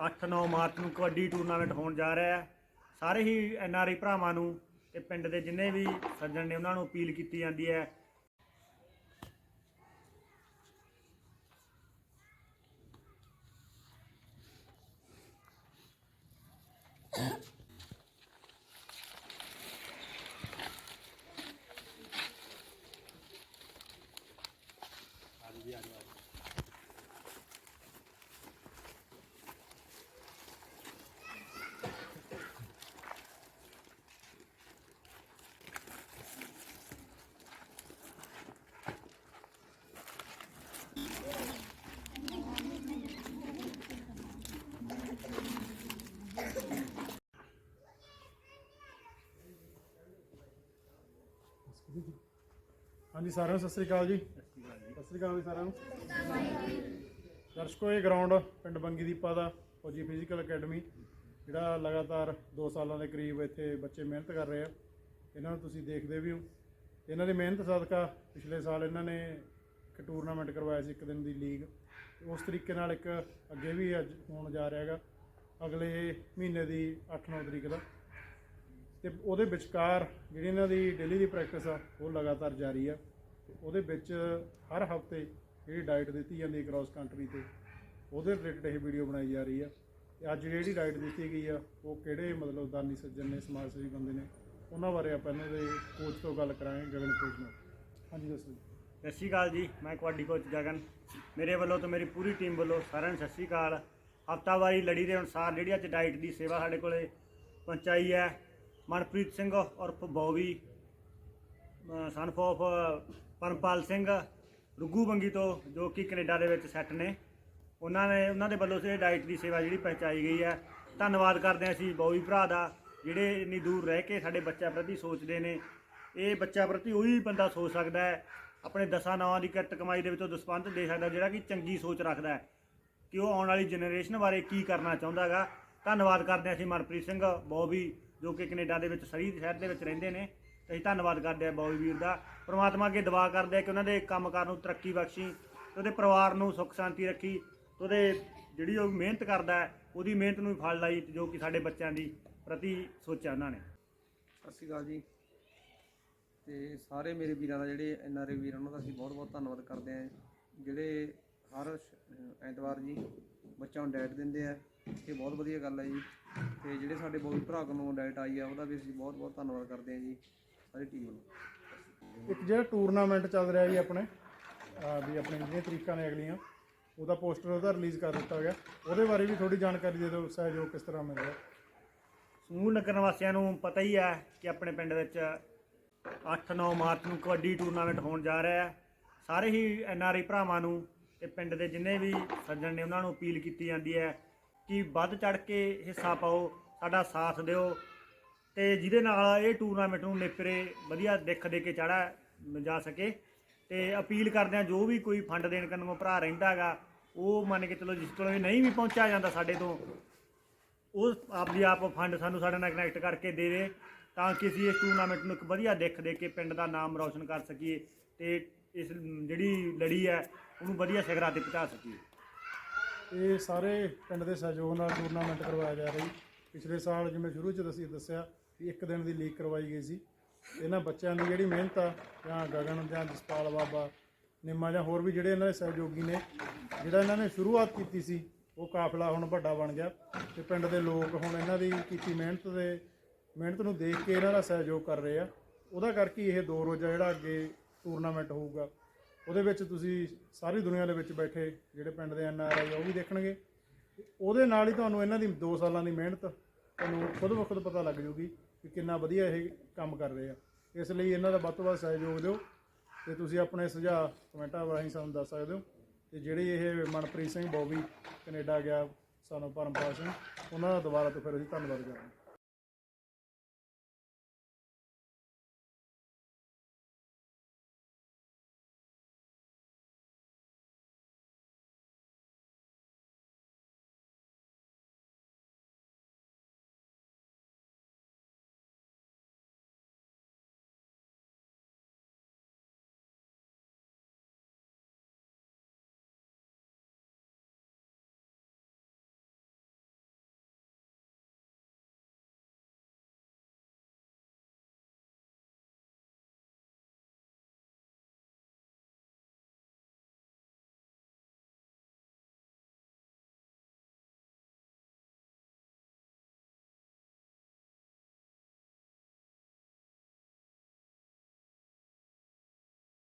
8-9 March ਨੂੰ kabaddi tournament ਹੋਣ ਜਾ ਰਿਹਾ ਹੈ। ਸਾਰੇ ਹੀ ਐਨਆਰਆਈ ਭਰਾਵਾਂ ਨੂੰ ਤੇ ਪਿੰਡ ਦੇ ਜਿੰਨੇ ਵੀ ਸੱਜਣ ਨੇ ਉਹਨਾਂ ਨੂੰ ਅਪੀਲ ਕੀਤੀ ਜਾਂਦੀ ਹੈ ਹਾਂਜੀ, ਸਾਰਿਆਂ ਨੂੰ ਸਤਿ ਸ੍ਰੀ ਅਕਾਲ ਜੀ। ਸਤਿ ਸ੍ਰੀ ਅਕਾਲ ਜੀ ਸਾਰਿਆਂ ਨੂੰ। ਦਰਸ਼ਕੋ, ਇਹ ਗਰਾਊਂਡ ਪਿੰਡ ਬੰਗੀ ਦੀਪਾ ਦਾ ਫੌਜੀ ਫਿਜ਼ੀਕਲ ਅਕੈਡਮੀ ਜਿਹੜਾ ਲਗਾਤਾਰ 2 ਸਾਲਾਂ ਦੇ ਕਰੀਬ ਇੱਥੇ ਬੱਚੇ ਮਿਹਨਤ ਕਰ ਰਹੇ ਆ। ਇਹਨਾਂ ਨੂੰ ਤੁਸੀਂ ਦੇਖਦੇ ਵੀ ਹੋ। ਇਹਨਾਂ ਦੀ ਮਿਹਨਤ ਸਦਕਾ ਪਿਛਲੇ ਸਾਲ ਇਹਨਾਂ ਨੇ ਇੱਕ ਟੂਰਨਾਮੈਂਟ ਕਰਵਾਇਆ ਸੀ, ਇੱਕ ਦਿਨ ਦੀ ਲੀਗ ਉਸ ਤਰੀਕੇ ਨਾਲ ਇੱਕ ਅੱਗੇ ਵੀ ਅੱਜ ਹੋਣ ਜਾ ਰਿਹਾ ਹੈਗਾ, ਅਗਲੇ ਮਹੀਨੇ ਦੀ 8-9 ਤਰੀਕ ਦਾ। ਤੇ ਉਹਦੇ ਵਿਚਕਾਰ ਜਿਹੜੀ ਇਹਨਾਂ ਦੀ ਡੇਲੀ ਦੀ ਪ੍ਰੈਕਟਿਸ ਆ, ਉਹ ਲਗਾਤਾਰ ਜਾਰੀ ਆ। ਤੇ ਉਹਦੇ ਵਿੱਚ ਹਰ ਹਫ਼ਤੇ ਜਿਹੜੀ ਡਾਈਟ ਦਿੱਤੀ ਜਾਂਦੀ ਹੈ ਕ੍ਰਾਸ ਕੰਟਰੀ ਤੇ, ਉਹਦੇ ਰਿਲੇਟਡ ਇਹ ਵੀਡੀਓ ਬਣਾਈ ਜਾ ਰਹੀ ਆ। ਤੇ ਅੱਜ ਜਿਹੜੀ ਡਾਈਟ ਦਿੱਤੀ ਗਈ ਆ, ਉਹ ਕਿਹੜੇ ਮਤਲਬ ਦਾਨੀ ਸੱਜਣ ਨੇ, ਸਮਾਜ ਸੇਵੀ ਬੰਦੇ ਨੇ, ਉਹਨਾਂ ਬਾਰੇ ਆਪਾਂ ਇਹਨਾਂ ਦੇ ਕੋਚ ਤੋਂ ਗੱਲ ਕਰਾਂਗੇ, ਗਗਨ ਕੋਚ ਨਾਲ। ਹਾਂਜੀ, ਦੱਸੋ ਜੀ। ਸਤਿ ਸ਼੍ਰੀ ਅਕਾਲ ਜੀ, ਮੈਂ ਕਬੱਡੀ ਕੋਚ ਗਗਨ। ਮੇਰੇ ਵੱਲੋਂ ਤੇ ਮੇਰੀ ਪੂਰੀ ਟੀਮ ਵੱਲੋਂ ਸਾਰਿਆਂ ਨੂੰ ਸਤਿ ਸ਼੍ਰੀ ਅਕਾਲ। ਹਫਤਾਵਾਰੀ ਲੜੀ ਦੇ ਅਨੁਸਾਰ ਜਿਹੜੀ ਅੱਜ ਡਾਈਟ ਦੀ ਸੇਵਾ ਸਾਡੇ ਕੋਲੇ ਪਹੁੰਚਾਈ ਹੈ ਮਨਪ੍ਰੀਤ ਸਿੰਘ ਉਰਫ ਬੌਵੀ ਸਨਫ ਆਫ ਪਰਮਪਾਲ ਸਿੰਘ, ਰੁੱਗੂ ਬੰਗੀ ਤੋਂ, ਜੋ ਕਿ ਕੈਨੇਡਾ ਦੇ ਵਿੱਚ ਸੈੱਟ ਨੇ। ਉਹਨਾਂ ਨੇ, ਉਹਨਾਂ ਦੇ ਵੱਲੋਂ ਸੇ ਡਾਈਟ ਦੀ ਸੇਵਾ ਜਿਹੜੀ ਪਹੁੰਚਾਈ ਗਈ ਹੈ। ਧੰਨਵਾਦ ਕਰਦੇ ਹਾਂ ਅਸੀਂ ਬੌਵੀ ਭਰਾ ਦਾ, ਜਿਹੜੇ ਇੰਨੀ ਦੂਰ ਰਹਿ ਕੇ ਸਾਡੇ ਬੱਚਿਆਂ ਪ੍ਰਤੀ ਸੋਚਦੇ ਨੇ। ਇਹ ਬੱਚਾ ਪ੍ਰਤੀ ਉਹੀ ਬੰਦਾ ਸੋਚ ਸਕਦਾ ਹੈ, ਆਪਣੇ ਦਸਾਂ ਨਾਵਾਂ ਦੀ ਕਿਰਤ ਕਮਾਈ ਦੇ ਵਿੱਚੋਂ ਦਸਵੰਧ ਦੇ ਸਕਦਾ, ਜਿਹੜਾ ਕਿ ਚੰਗੀ ਸੋਚ ਰੱਖਦਾ ਹੈ ਕਿ ਉਹ ਆਉਣ ਵਾਲੀ ਜਨਰੇਸ਼ਨ ਬਾਰੇ ਕੀ ਕਰਨਾ ਚਾਹੁੰਦਾ ਹੈਗਾ। ਧੰਨਵਾਦ ਕਰਦੇ ਹਾਂ ਅਸੀਂ ਮਨਪ੍ਰੀਤ ਸਿੰਘ ਬੌਬੀ ਜੋ ਕਿ ਕੈਨੇਡਾ ਦੇ ਵਿੱਚ ਸਰੀ ਸ਼ਹਿਰ ਦੇ ਵਿੱਚ ਰਹਿੰਦੇ ਨੇ। ਤੇ ਅਸੀਂ ਧੰਨਵਾਦ ਕਰਦੇ ਹਾਂ ਬੌਬੀ ਵੀਰ ਦਾ। ਪ੍ਰਮਾਤਮਾ ਅੱਗੇ ਦੁਆ ਕਰਦੇ ਹਾਂ ਕਿ ਉਹਨਾਂ ਦੇ ਕੰਮਕਾਰ ਨੂੰ ਤਰੱਕੀ ਬਖਸ਼ੀ, ਤੇ ਉਹਦੇ ਪਰਿਵਾਰ ਨੂੰ ਸੁੱਖ ਸ਼ਾਂਤੀ ਰੱਖੀ, ਤੇ ਉਹਦੇ ਜਿਹੜੀ ਉਹ ਮਿਹਨਤ ਕਰਦਾ ਹੈ, ਉਹਦੀ ਮਿਹਨਤ ਨੂੰ ਵੀ ਫਲ ਲਾਈ, ਜੋ ਕਿ ਸਾਡੇ ਬੱਚਿਆਂ ਦੀ ਪ੍ਰਤੀ ਸੋਚਿਆ ਉਹਨਾਂ ਨੇ। ਸਤਿ ਸ਼੍ਰੀ ਅਕਾਲ ਜੀ। ਤੇ ਸਾਰੇ ਮੇਰੇ ਵੀਰਾਂ ਦਾ ਜਿਹੜੇ ਐਨ ਆਰ ਆਈ ਵੀਰਾਂ ਉਹਨਾਂ ਦਾ ਅਸੀਂ ਬਹੁਤ ਬਹੁਤ ਧੰਨਵਾਦ ਕਰਦੇ ਹਾਂ। ਜਿਹੜੇ ਹਰ ਐਤਵਾਰ ਜੀ ਬੱਚਿਆਂ ਨੂੰ ਡਾਈਟ ਦਿੰਦੇ ਆ ਇਹ ਬਹੁਤ ਵਧੀਆ ਗੱਲ ਹੈ ਜੀ। ਤੇ ਜਿਹੜੇ ਸਾਡੇ ਬੋਈ ਭਰਾ ਨੂੰ ਡਾਈਟ ਆਈ ਆ ਉਹਦਾ ਵੀ ਅਸੀਂ ਬਹੁਤ ਬਹੁਤ ਧੰਨਵਾਦ ਕਰਦੇ ਹਾਂ ਜੀ ਸਾਰੀ ਟੀਮ ਨੂੰ। ਇੱਕ ਜਿਹੜਾ ਟੂਰਨਾਮੈਂਟ ਚੱਲ ਰਿਹਾ ਜੀ ਆਪਣੇ ਆ ਵੀ ਆਪਣੇ ਜਿਹੜੀਆਂ ਤਰੀਕਾਂ ਨੇ ਅਗਲੀਆਂ ਉਹਦਾ ਪੋਸਟਰ ਉਹਦਾ ਰਿਲੀਜ਼ ਕਰ ਦਿੱਤਾ ਗਿਆ। ਉਹਦੇ ਬਾਰੇ ਵੀ ਥੋੜੀ ਜਾਣਕਾਰੀ ਦੇ ਦਿਓ ਸਹਿਯੋਗ ਕਿਸ ਤਰ੍ਹਾਂ ਮਿਲ ਰਿਹਾ। ਸਮੂਹ ਨਗਰ ਵਾਸੀਆਂ ਨੂੰ ਪਤਾ ਹੀ ਹੈ ਕਿ ਆਪਣੇ ਪਿੰਡ ਵਿੱਚ 8-9 ਮਾਰਚ ਨੂੰ ਕਬੱਡੀ ਟੂਰਨਾਮੈਂਟ ਹੋਣ ਜਾ ਰਿਹਾ ਹੈ। ਸਾਰੇ ਹੀ ਐਨਆਰਆਈ ਭਰਾਵਾਂ ਨੂੰ ਤੇ ਪਿੰਡ ਦੇ ਜਿੰਨੇ ਵੀ ਸੱਜਣ ਨੇ ਉਹਨਾਂ ਨੂੰ ਅਪੀਲ ਕੀਤੀ ਜਾਂਦੀ ਹੈ ਕਿ ਵੱਧ ਚੜ ਕੇ ਹਿੱਸਾ ਪਾਓ, ਸਾਡਾ ਸਾਥ ਦਿਓ। ਤੇ ਜਿਹਦੇ ਨਾਲ ਇਹ ਟੂਰਨਾਮੈਂਟ ਨੂੰ ਨੇਪਰੇ ਵਧੀਆ ਦਿੱਖ ਦੇ ਕੇ ਚੜਾ ਜਾ ਸਕੇ। ਤੇ ਅਪੀਲ ਕਰਦੇ ਹਾਂ, ਜੋ ਵੀ ਕੋਈ ਫੰਡ ਦੇਣ ਕਰਨ ਭਰਾ ਰਹਿੰਦਾ ਹੈਗਾ, ਉਹ ਮੰਨ ਕੇ ਚਲੋ ਜਿਸ ਕੋਲ ਨਹੀਂ ਵੀ ਪਹੁੰਚਿਆ ਜਾਂਦਾ ਸਾਡੇ ਤੋਂ, ਉਹ ਆਪਦੀ ਆਪ ਫੰਡ ਸਾਨੂੰ ਸਾਡੇ ਨਾਲ ਕਨੈਕਟ ਕਰਕੇ ਦੇਵੇ, ਤਾਂ ਕਿ ਅਸੀਂ ਇਸ ਟੂਰਨਾਮੈਂਟ ਨੂੰ ਇੱਕ ਵਧੀਆ ਦਿੱਖ ਦੇ ਕੇ ਪਿੰਡ ਦਾ ਨਾਮ ਰੌਸ਼ਨ ਕਰ ਸਕੀਏ ਤੇ ਇਸ, ਜਿਹੜੀ ਲੜੀ ਹੈ, ਉਹਨੂੰ ਵਧੀਆ ਸਿਖਰਾਂ ਤੇ ਪਹੁੰਚਾ ਸਕੀਏ। ਇਹ ਸਾਰੇ ਪਿੰਡ ਦੇ ਸਹਿਯੋਗ ਨਾਲ ਟੂਰਨਾਮੈਂਟ ਕਰਵਾਇਆ ਜਾ ਰਿਹਾ ਜੀ। ਪਿਛਲੇ ਸਾਲ ਜਿਵੇਂ ਸ਼ੁਰੂ ਚ ਅਸੀਂ ਦੱਸਿਆ ਵੀ ਇੱਕ ਦਿਨ ਦੀ ਲੀਗ ਕਰਵਾਈ ਗਈ ਸੀ। ਇਹਨਾਂ ਬੱਚਿਆਂ ਦੀ ਜਿਹੜੀ ਮਿਹਨਤ ਆ, ਜਾਂ ਗਗਨ, ਜਾਂ ਜਸਪਾਲ ਬਾਬਾ, ਨਿੰਮਾ, ਜਾਂ ਹੋਰ ਵੀ ਜਿਹੜੇ ਇਹਨਾਂ ਦੇ ਸਹਿਯੋਗੀ ਨੇ, ਜਿਹੜਾ ਇਹਨਾਂ ਨੇ ਸ਼ੁਰੂਆਤ ਕੀਤੀ ਸੀ, ਉਹ ਕਾਫਲਾ ਹੁਣ ਵੱਡਾ ਬਣ ਗਿਆ। ਤੇ ਪਿੰਡ ਦੇ ਲੋਕ ਹੁਣ ਇਹਨਾਂ ਦੀ ਕੀਤੀ ਮਿਹਨਤ ਦੇ, ਮਿਹਨਤ ਨੂੰ ਦੇਖ ਕੇ ਇਹਨਾਂ ਦਾ ਸਹਿਯੋਗ ਕਰ ਰਹੇ ਆ। ਉਹਦਾ ਕਰਕੇ ਇਹ ਦੋ ਰੋਜ਼ਾ ਜਿਹੜਾ ਅੱਗੇ ਟੂਰਨਾਮੈਂਟ ਹੋਊਗਾ ਉਹਦੇ ਵਿੱਚ ਤੁਸੀਂ ਸਾਰੀ ਦੁਨੀਆ ਦੇ ਵਿੱਚ ਬੈਠੇ, ਜਿਹੜੇ ਪਿੰਡ ਦੇ ਐਨ ਆਰ ਆਈ ਉਹ ਵੀ ਦੇਖਣਗੇ। ਉਹਦੇ ਨਾਲ ਹੀ ਤੁਹਾਨੂੰ ਇਹਨਾਂ ਦੀ 2 ਸਾਲਾਂ ਦੀ ਮਿਹਨਤ ਤੁਹਾਨੂੰ ਖੁਦ ਬਖੁਦ ਪਤਾ ਲੱਗ ਜੂਗੀ ਕਿ ਕਿੰਨਾ ਵਧੀਆ ਇਹ ਕੰਮ ਕਰ ਰਹੇ ਆ। ਇਸ ਲਈ ਇਹਨਾਂ ਦਾ ਵੱਧ ਤੋਂ ਵੱਧ ਸਹਿਯੋਗ ਦਿਓ ਤੇ ਤੁਸੀਂ ਆਪਣੇ ਸੁਝਾਅ ਕਮੈਂਟਾਂ ਰਾਹੀਂ ਸਾਨੂੰ ਦੱਸ ਸਕਦੇ ਹੋ। ਤੇ ਜਿਹੜੀ ਇਹ ਮਨਪ੍ਰੀਤ ਸਿੰਘ ਬੋਬੀ ਕੈਨੇਡਾ ਗਿਆ, ਸਾਨੂੰ ਪਰਮਪਾਲ ਸਿੰਘ, ਉਹਨਾਂ ਦਾ ਦੁਬਾਰਾ ਤੋਂ ਫਿਰ ਅਸੀਂ ਧੰਨਵਾਦ ਕਰਾਂਗੇ।